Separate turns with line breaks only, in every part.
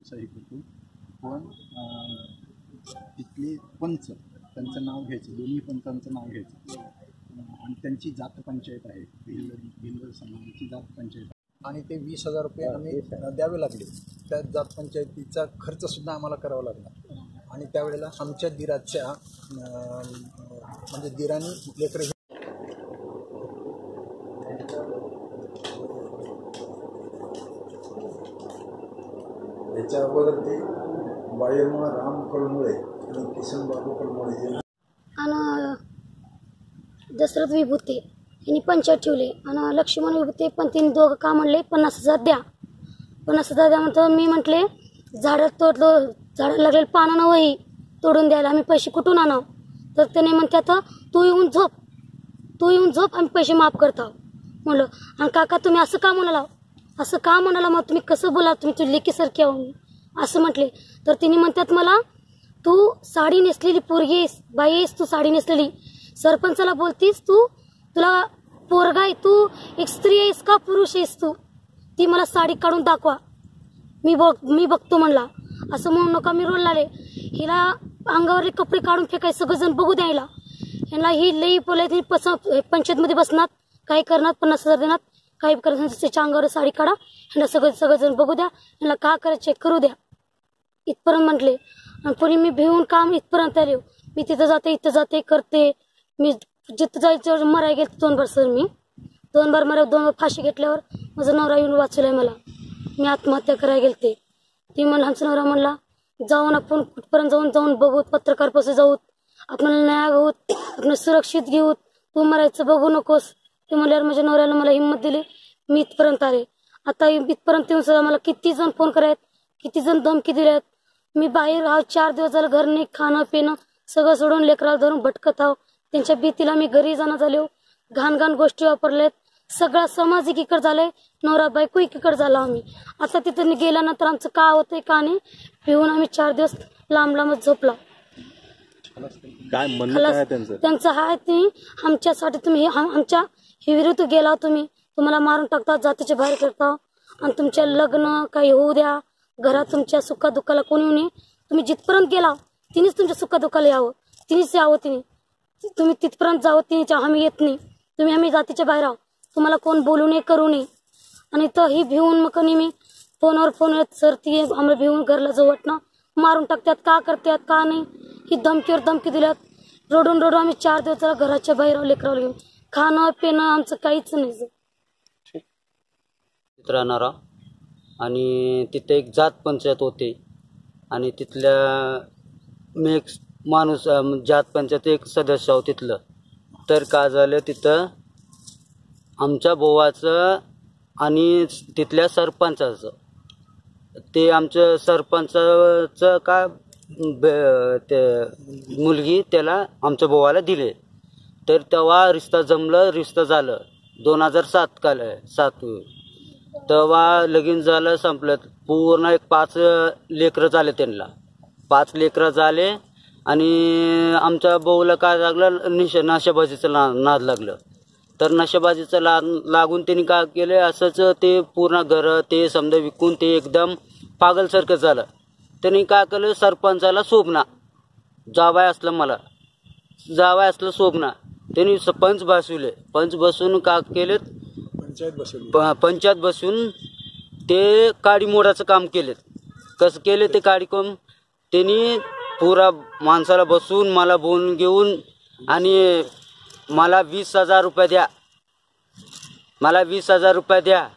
सही करतो. पण तिथले पंच त्यांचं नाव घ्यायचं. दोन्ही पंचांचं नाव घ्यायचं. आणि त्यांची जात पंचायत आहे. भिल्ल भिल्ल समाजाची जात पंचायत. आणि ते वीस हजार रुपये आम्ही द्यावे लागले. त्या जात पंचायतीचा खर्च सुद्धा आम्हाला करावा लागला. आणि त्यावेळेला आमच्या दिराच्या म्हणजे दिराने लेकर
अगोदर ते बायम्मा राम कळमुळे आणि किशन बाबू कळमुळे यांना
आणि दशरथ विभूते यांनी पंचायत ठेवले. आणि लक्ष्मण विभूते पण त्यांनी दोघं का म्हणले पन्नास हजार द्या. पन्नास हजार द्या म्हणतो मी म्हटले झाडं तोडलो झाडाला लागलेलं पानं न वही तोडून द्यायला आम्ही पैसे कुठून आणव? तर त्याने म्हणतात तू येऊन झोप. तू येऊन झोप आम्ही पैसे माफ करतो. म्हणलं आणि काका तुम्ही असं का म्हणाला असं का म्हणाला मग तुम्ही कसं बोला तुम्ही तुझी लेकीसारखी आहो. मी असं म्हटले. तर तिने म्हणतात मला तू साडी नेसलेली पोरगी आहेस बाई आहेस तू साडी नेसलेली. सरपंचाला बोलतीस तू तुला पोरगा आहे तू एक स्त्री आहेस का पुरुष आहेस तू? ती मला साडी काढून दाखवा. मी बघ मी बघतो म्हणला. असं म्हणू नका मी रोल लाले हिला अंगावरले कपडे काढून फेकाय सगळेजण बघू द्यायला यांना ही लई बोलायची पस पंचायतमध्ये बसणार काही करणार पन्नास हजार देणार काही करणार त्याच्या अंगावर साडी काढा. ह्यांना सगळं सगळेजण बघू द्या. यांना का करायचे करू द्या. इथपर्यंत म्हटले. आणि पुणे मी भिवून काम इथपर्यंत आले मी तिथं जाते इथं जाते करते. मी जिथं जायचं मराय गेले दोन बार सर मी. दोन बार मरा दोन बार फाशी घेतल्यावर माझा नवरा येऊन वाचवलाय मला. मी आत्महत्या करायला गेलते. ती म्हणलं आमचा नवरा म्हणला जाऊन आपण कुठपर्यंत जाऊन जाऊन बघू पत्रकारपासून जाऊत. आपल्याला न्याय घेऊत आपण सुरक्षित घेऊत. तू मरायचं बघू नकोस. ते म्हणल्यावर माझ्या नवऱ्याला मला हिंमत दिली. मी इथपर्यंत आले. आता इथपर्यंत येऊन सुद्धा मला किती जण फोन करायत किती जण धमकी दिल्यात. मी बाहेर हा चार दिवस झालं घर नाही खाणं पिणं सगळं सोडून लेकराला धरून भटकत आहो. त्यांच्या भीतीला मी घरी जाणं झालो घाण घाण गोष्टी वापरल्यात. सगळा समाज एकीकडे झालाय नवरा बायको एकीकडे झाला आम्ही. आता तिथं गेल्यानंतर आमचं का होतंय का नाही पिऊन आम्ही चार दिवस लांब लांबच झोपला.
काय म्हणणं
खलास-
काय आहे त्यांचं?
त्यांचं आहे ते आमच्यासाठी तुम्ही आम- आमच्या ही विरुद्ध गेला तुम्ही. तुम्हाला मारून टाकता जातीच्या बाहेर करता आणि तुमच्या लग्न काही होऊ द्या घरात तुमच्या सुखा दुःखाला कोणी येऊ नये तुम्ही जिथपर्यंत गेला तिनेच तुमच्या सुखा दुःखाला यावं. तिनेच यावं तिने. तुम्ही तिथपर्यंत जावं तिने आम्ही येत नाही. तुम्ही आम्ही जातीच्या बाहेर आहो तुम्हाला कोण बोलू नये करू नये. आणि तर ही भिवून मग कणी मी फोनवर फोन येत सर ती आम्हाला भिवून घरला जवटणं मारून टाकतात का करतात का नाही. ही धमकीवर धमकी दिल्यात. रोडून रोडून आम्ही चार दिवस घराच्या बाहेर आहो घेऊन खाणं पिणं आमचं काहीच नाही.
राहणारा आणि तिथे एक जात पंचायत होते. आणि तिथल्या मी एक माणूस जात पंचायत एक सदस्य आहो तिथलं. तर का झालं तिथं? आमच्या बोवाचं आणि तिथल्या सरपंचाचं. ते आमचं सरपंचाचं का ते मुलगी त्याला आमच्या बोवाला दिले. तर तेव्हा रिश्ता जमलं रिश्ता झालं. दोन हजार सात काल सात तेव्हा लगीन झालं संपलं. पूर्ण एक पाच लेकरं झाले त्यांना. पाच लेकरं झाले आणि आमच्या भाऊला काय लागलं निश नाशाबाजीचं ना नाद लागलं. तर नशाबाजीचं ला लागून त्यांनी काय केलं असंच ते पूर्ण घरं ते समजा विकून ते एकदम पागलसारखं झालं. त्यांनी काय केलं सरपंचाला शोभना. जावाय असलं मला. जावाय असलं शोभना. त्यांनी स- पंच बसविले. पंच बसून का केलेत
पंचायत बसवली.
प- पंचायत बसून ते काडी मोडाचं काम केलेत. कसं केले ते काडी काम? त्यांनी पुरा माणसाला बसून मला बोलून घेऊन आणि मला वीस हजार रुपये द्या. मला वीस हजार रुपये द्या.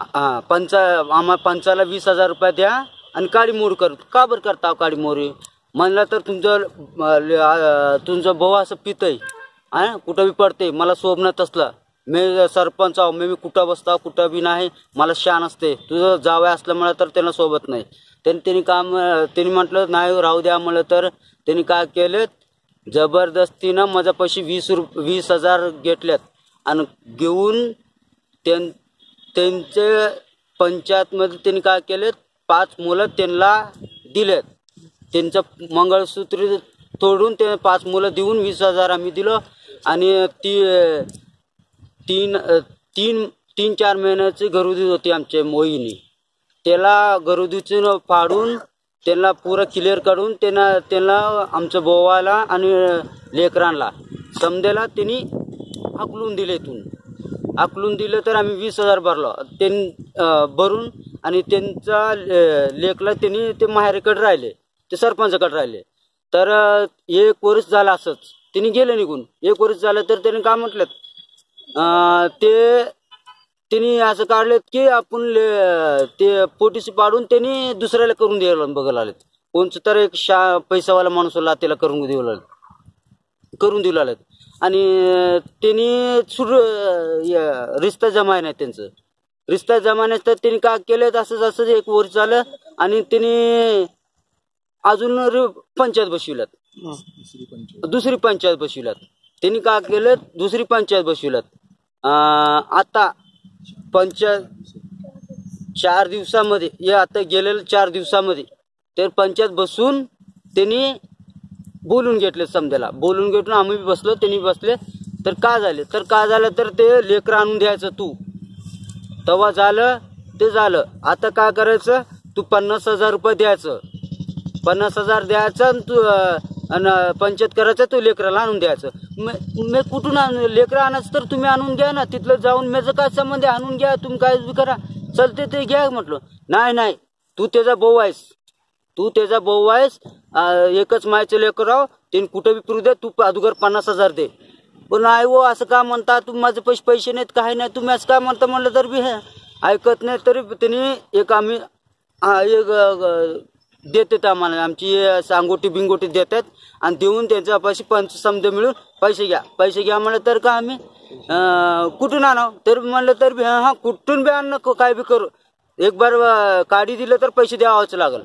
हां पंचा आम्हा पंचाला वीस हजार रुपये द्या आणि काडी मोड कर. का बरं करता हो काडी मोरी म्हणलं तर तुमचं अं, ल- अं, तुमचं भाऊ असं पितंय. हा कुठं बी पडते मला शोभणं तसलं. मी सरपंच आहो मी मी कुठं बसता कुठं बी नाही मला शान असते. तुझं जावं असल्यामुळे तर त्यांना सोबत नाही. त्यांनी त्यांनी काम त्यांनी म्हटलं नाही राहू द्या म्हणलं तर त्यांनी काय केलं जबरदस्तीनं माझ्यापाशी वीस रुप वीस हजार घेतल्यात. आणि घेऊन त्यां त्यांचे पंचायतमध्ये त्यांनी काय केलेत? पाच मुलं त्यांना दिलेत. त्यांचं मंगळसूत्र तोडून ते पाच मुलं देऊन वीस हजार आम्ही दिलं. आणि ती तीन तीन तीन चार महिन्याची गरुदी होती आमच्या मोहिनी. त्याला गरुदीचं फाडून त्यांना पुरं क्लिअर काढून त्यांना त्यांना आमच्या बोवाला आणि लेकरांना समदेला त्यांनी हाकलून दिले इथून. हाकलून दिलं तर आम्ही वीस हजार भरलो. त्यां भरून आणि त्यांचा अं, लेकला त्यांनी ते माहेरकडे राहिले. ते सरपंचाकडे राहिले. तर एक वर्ष झालं असंच. त्यांनी गेलं निघून. एक वर्ष झालं तर त्यांनी काय म्हटलं अं, ते त्यांनी असं काढलेत की आपण ले- ते पोटीसी पाडून त्यांनी दुसऱ्याला करून द्यायला बघायला आलेत कोणचं तर एक शा पैसावाला माणूस होता त्याला करून देऊ लागले करून देऊ लागलेत. आणि त्यांनी सुर य- रिश्ता जमाय नाही त्यांचं. रिश्ता जमा नाही तर त्यांनी काय केलं असंच असंच एक वर्ष झालं आणि त्यांनी अजून रि- पंचायत बसविल्यात.
दुसरी पंचायत.
बसविल्यात. त्यांनी काय केलं दुसरी पंचायत बसविल्यात. आता पंच चार दिवसामध्ये हे आता गेलेलं चार दिवसामध्ये तर पंचायत बसून त्यांनी बोलून घेतले समजायला. बोलून घेतून आम्ही बी बसलो त्यांनी बसले. तर का झाले? तर का झालं? तर ते लेकरं आणून द्यायचं तू. तेव्हा झालं ते झालं. आता काय करायचं? तू पन्नास हजार रुपये द्यायचं. पन्नास हजार द्यायचं आणि तू पंचायत करायचं तू लेकराला आणून द्यायचं. मी मी कुठून आण लेकरं आणायचं तर तुम्ही आणून घ्या ना. तिथलं जाऊन माझं काय संबंध आहे आणून घ्या. तुम्ही काय बी करा. चलते ते घ्या म्हटलं. नाही नाही. तू त्याचा भाऊ आहेस. तू त्याचा भाऊ आहेस. एकच मायचं लेकर राव. ते कुठं बी फिरू दे. तू अदुगर पन्नास हजार दे. पण नाही हो असं का म्हणता? तुम्ही माझे पैसे पैसे नाहीत काही नाही. तुम्ही असं काय म्हणता म्हणलं तर बी हे? ऐकत नाही तरी त्यांनी एक आम्ही एक देतात आम्हाला. आमची असं अंगोटी बिंगोटी देतात. आणि देऊन त्यांच्या पैसे पंच समज मिळून पैसे घ्या. पैसे घ्या म्हणलं तर का आम्ही कुठून आणावं? तर म्हणलं तर बी हा कुठून बी आण काय बी करू. एक बार काढी दिलं तर पैसे द्यावाच लागल.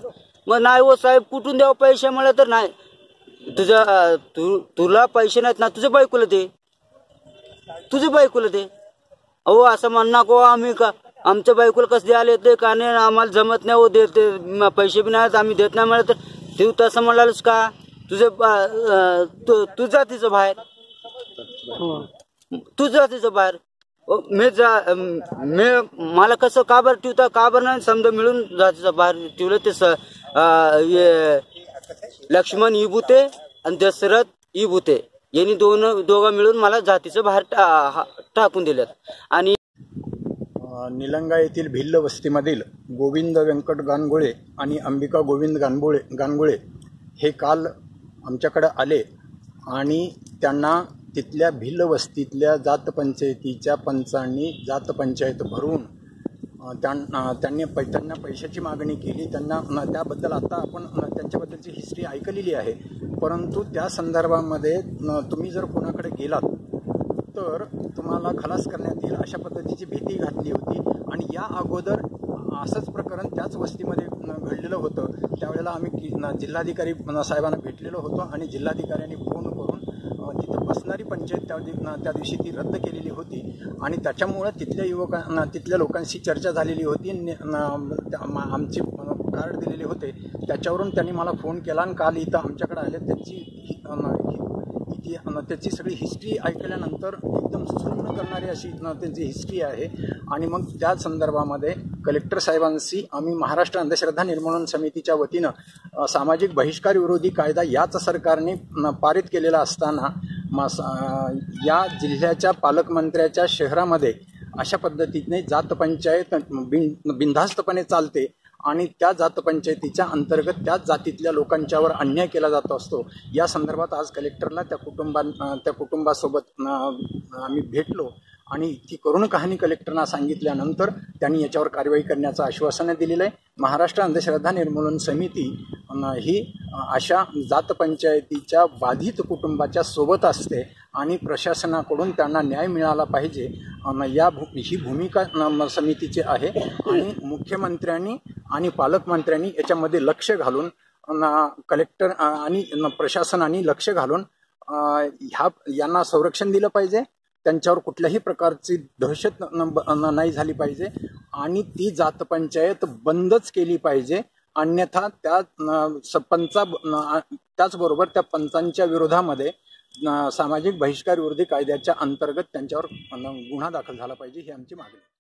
मग नाही हो साहेब कुठून द्यावं पैसे म्हणलं तर नाही. तुझं तु तू तुला पैसे नाहीत ना तुझं बायकोला दे. तुझं बायकोला दे. अहो असं म्हण नको हो आम्ही का आमच्या बायकोला कसं द्यायला येते का नाही आम्हाला जमत नाही हो देते पैसे बी नाहीत आम्ही देत नाही म्हणलं तर तू तसं म्हणालच का? तुझे तू जा तिचं बाहेर. तू जा तिचं बाहेर. मी जा मी मला कसं का बरं ठेवता का बरं नाही समजा मिळून जा तिचं बाहेर ठेवलं ते हे लक्ष्मण इबुते आणि दशरथ इबुते यांनी दोन दोघं मिळून मला जातीचं बाहेर टा- हा- टाकून दिल्यात आणि
निलंगा येथील भिल्ल वस्तीमधील गोविंद व्यंकट गानगोळे आणि अंबिका गोविंद गानगोळे गानगोळे हे काल आमच्याकडं आले आणि त्यांना तिथल्या भिल्ल वस्तीतल्या जातपंचायतीच्या पंचांनी जातपंचायत भरून त्यां त्यांना त्यांनी पै त्यांना पैशाची मागणी केली. त्यांना न- त्याबद्दल आता आपण त्यांच्याबद्दलची हिस्ट्री ऐकलेली आहे. परंतु त्या संदर्भामध्ये न- तुम्ही जर कोणाकडे गेलात तर तुम्हाला खलास करण्यात येईल अशा पद्धतीची भीती घातली होती. आणि या अगोदर असंच प्रकरण त्याच वस्तीमध्ये घडलेलं होतं. त्यावेळेला आम्ही कि- जिल्हाधिकारी साहेबांना भेटलेलो होतो आणि जिल्हाधिकाऱ्यांनी फोन करून तिथं बसणारी पंचायत त्या त्या दिवशी ती रद्द केलेली होती. आणि त्याच्यामुळं तिथल्या युवकांना तिथल्या लोकांशी चर्चा झालेली होती. त्या- मा- आमचे कार्ड दिलेले होते. त्याच्यावरून त्यांनी मला फोन केला आणि काल इथं आमच्याकडे आले. त्याची हि- त्याची सगळी हिस्ट्री ऐकल्यानंतर एकदम सुन्न करणारी अशी त्यांची हिस्ट्री आहे. आणि मग त्या संदर्भामध्ये कलेक्टर साहेबांशी आम्ही महाराष्ट्र अंधश्रद्धा निर्मूलन समितीच्या वतीनं सामाजिक बहिष्कार विरोधी कायदा याच सरकारने पारित केलेला असताना मास स- या जिल्ह्याच्या पालकमंत्र्याच्या शहरामध्ये अशा पद्धतीने जात पंचायत बिन बिनधास्तपणे चालते आणि त्या जात पंचायतीच्या अंतर्गत त्याच जातीतल्या लोकांच्यावर अन्याय केला जात असतो. या संदर्भात आज कलेक्टरला त्या कुटुंबां त्या कुटुंबासोबत आम्ही भेटलो. आणि ती करुण कहाणी कलेक्टरना सांगितल्यानंतर त्यांनी याच्यावर कारवाई करण्याचं आश्वासन दिलेलं आहे. महाराष्ट्र अंधश्रद्धा निर्मूलन समिती ही अशा जात पंचायतीच्या बाधित कुटुंबाच्या सोबत असते आणि प्रशासनाकडून त्यांना न्याय मिळाला पाहिजे या भू ही भूमिका न- समितीची आहे. आणि मुख्यमंत्र्यांनी आणि पालकमंत्र्यांनी याच्यामध्ये लक्ष घालून न- कलेक्टर आणि न- प्रशासनाने लक्ष घालून ह्या यांना संरक्षण दिलं पाहिजे. त्यांच्यावर कुठल्याही प्रकारची दहशत न- नाही झाली पाहिजे आणि ती जात पंचायत बंदच केली पाहिजे अन्यथा त्या स- पंचा त्याचबरोबर त्या पंचांच्या विरोधामध्ये सामाजिक बहिष्कार विरोधी कायद्याच्या अंतर्गत त्यांच्यावर गुन्हा दाखल झाला पाहिजे ही आमची मागणी आहे.